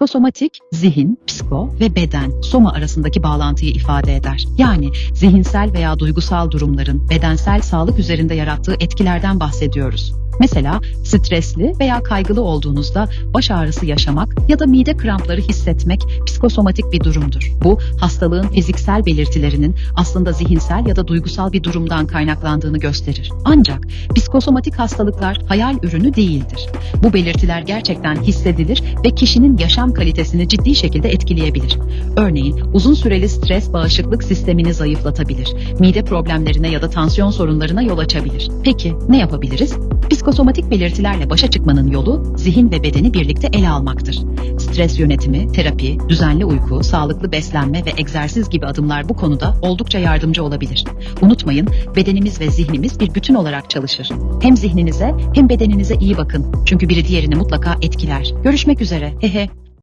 Psikosomatik, zihin, psiko ve beden, soma arasındaki bağlantıyı ifade eder. Yani zihinsel veya duygusal durumların bedensel sağlık üzerinde yarattığı etkilerden bahsediyoruz. Mesela stresli veya kaygılı olduğunuzda baş ağrısı yaşamak ya da mide krampları hissetmek psikosomatik bir durumdur. Bu hastalığın fiziksel belirtilerinin aslında zihinsel ya da duygusal bir durumdan kaynaklandığını gösterir. Ancak psikosomatik hastalıklar hayal ürünü değildir. Bu belirtiler gerçekten hissedilir ve kişinin yaşam kalitesini ciddi şekilde etkileyebilir. Örneğin uzun süreli stres bağışıklık sistemini zayıflatabilir, mide problemlerine ya da tansiyon sorunlarına yol açabilir. Peki ne yapabiliriz? Psikosomatik belirtilerle başa çıkmanın yolu zihin ve bedeni birlikte ele almaktır. Stres yönetimi, terapi, düzenli uyku, sağlıklı beslenme ve egzersiz gibi adımlar bu konuda oldukça yardımcı olabilir. Unutmayın, bedenimiz ve zihnimiz bir bütün olarak çalışır. Hem zihninize hem bedeninize iyi bakın. Çünkü biri diğerini mutlaka etkiler. Görüşmek üzere. Hehe.